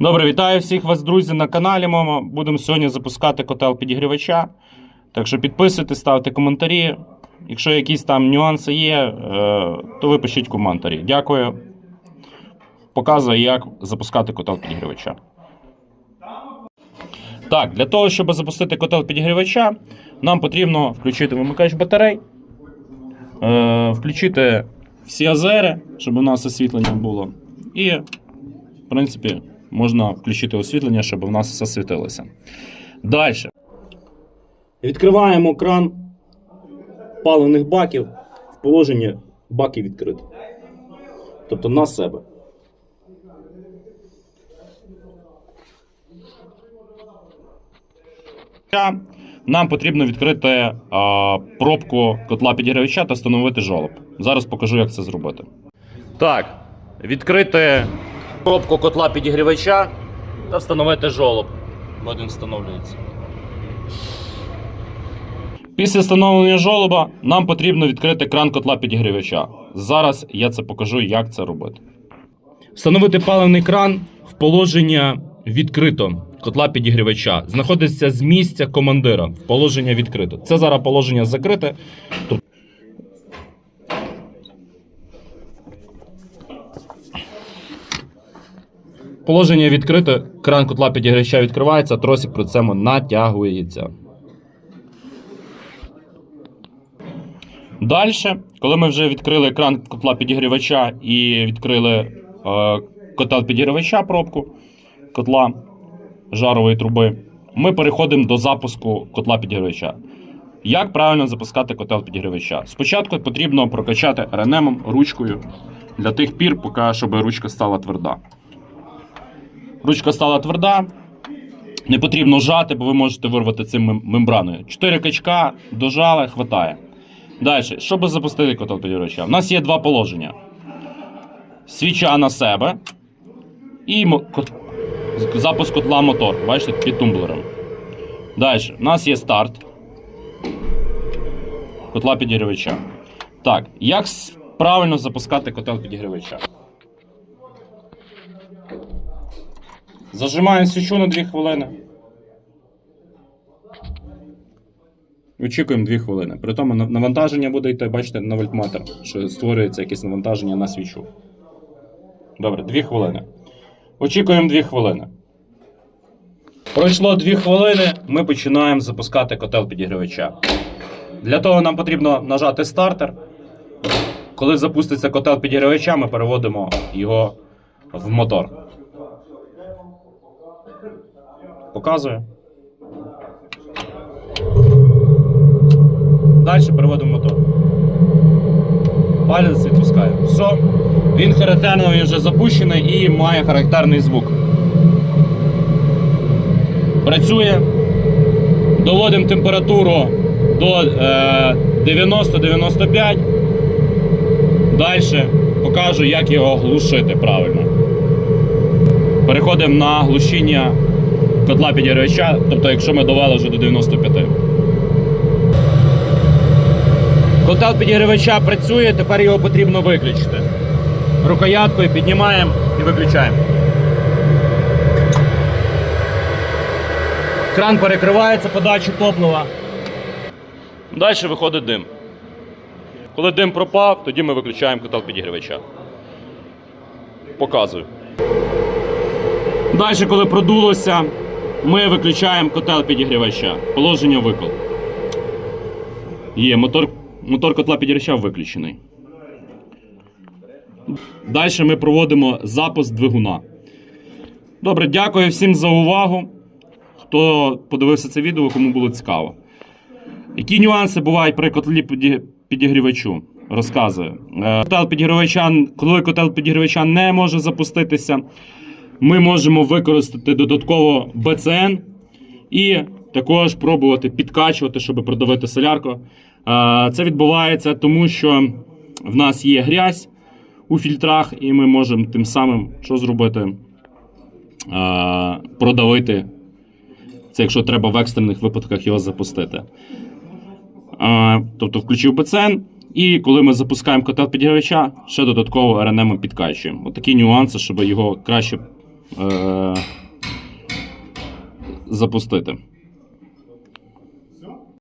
Добре, вітаю всіх вас, друзі, на каналі Момо. Будемо сьогодні запускати котел підігрівача. Так що підписуйтесь, ставте коментарі. Якщо якісь там нюанси є, е, то ви пишіть коментарі. Дякую. Показую, як запускати котел підігрівача. Так, для того, щоб запустити котел підігрівача, нам потрібно включити вимикач батарей, е, включити всі азери, щоб у нас освітлення було. І, в принципі, можна включити освітлення, щоб у нас все світилося. Далі. Відкриваємо кран паливних баків в положенні баки відкриті. Тобто на себе. Нам потрібно відкрити а, пробку котла підігрівача та встановити жолоб. Зараз покажу, як це зробити. Так, відкрити пробку котла підігрівача та встановити жолоб. Один встановлюється. Після встановлення жолоба нам потрібно відкрити кран котла підігрівача. Зараз я це покажу, як це робити. Встановити паливний кран в положення відкрито котла підігрівача. Знаходиться з місця командира. в Положення відкрито. Це зараз положення закрите. Положення відкрите, кран котла підігрівача відкривається, тросик при цьому натягується. Далі, коли ми вже відкрили екран котла підігрівача і відкрили е, котел підігрівача, пробку котла жарової труби, ми переходимо до запуску котла підігрівача. Як правильно запускати котел підігрівача? Спочатку потрібно прокачати ренемом ручкою для тих пір, поки щоб ручка стала тверда. Ручка стала тверда. Не потрібно жати, бо ви можете вирвати цим мембраною. Чотири качка дожали, хватає. Далі, щоб запустити котел підігрівача, у нас є два положення: свіча на себе і запуск котла мотор. Бачите, під тумблером. Далі, у нас є старт котла підігрівача. Так, як правильно запускати котел підігрівача? Зажимаємо свічу на 2 хвилини. Очікуємо 2 хвилини. При тому навантаження буде йти, бачите, на вольтметр, що створюється якесь навантаження на свічу. Добре, 2 хвилини. Очікуємо 2 хвилини. Пройшло 2 хвилини, ми починаємо запускати котел підігрівача. Для того нам потрібно нажати стартер. Коли запуститься котел підігрівача, ми переводимо його в мотор. Показую. Далі переводимо мотор. Палець відпускає. Все. Він характерно вже запущений і має характерний звук. Працює. Доводимо температуру до е, 90-95. Далі покажу, як його глушити правильно. Переходимо на глушіння котла підігрівача, тобто якщо ми довели вже до 95. Котел підігрівача працює, тепер його потрібно виключити. Рукояткою піднімаємо і виключаємо. Кран перекривається подачу топлива. Далі виходить дим. Коли дим пропав, тоді ми виключаємо котел підігрівача. Показую. Далі, коли продулося, ми виключаємо котел підігрівача. Положення викол. Є, мотор, мотор котла підігрівача виключений. Далі ми проводимо запуск двигуна. Добре, дякую всім за увагу. Хто подивився це відео, кому було цікаво. Які нюанси бувають при котлі підігрівачу? Розказую. Е, Котел підігрівача, коли котел підігрівача не може запуститися, ми можемо використати додатково БЦН і також пробувати підкачувати, щоб продавити солярку. Е, Це відбувається тому, що в нас є грязь у фільтрах, і ми можемо тим самим що зробити? Е, Продавити. Це якщо треба в екстрених випадках його запустити. Е, Тобто включив БЦН, і коли ми запускаємо котел підігрівача, ще додатково РНМ підкачуємо. Отакі нюанси, щоб його краще Е, запустити.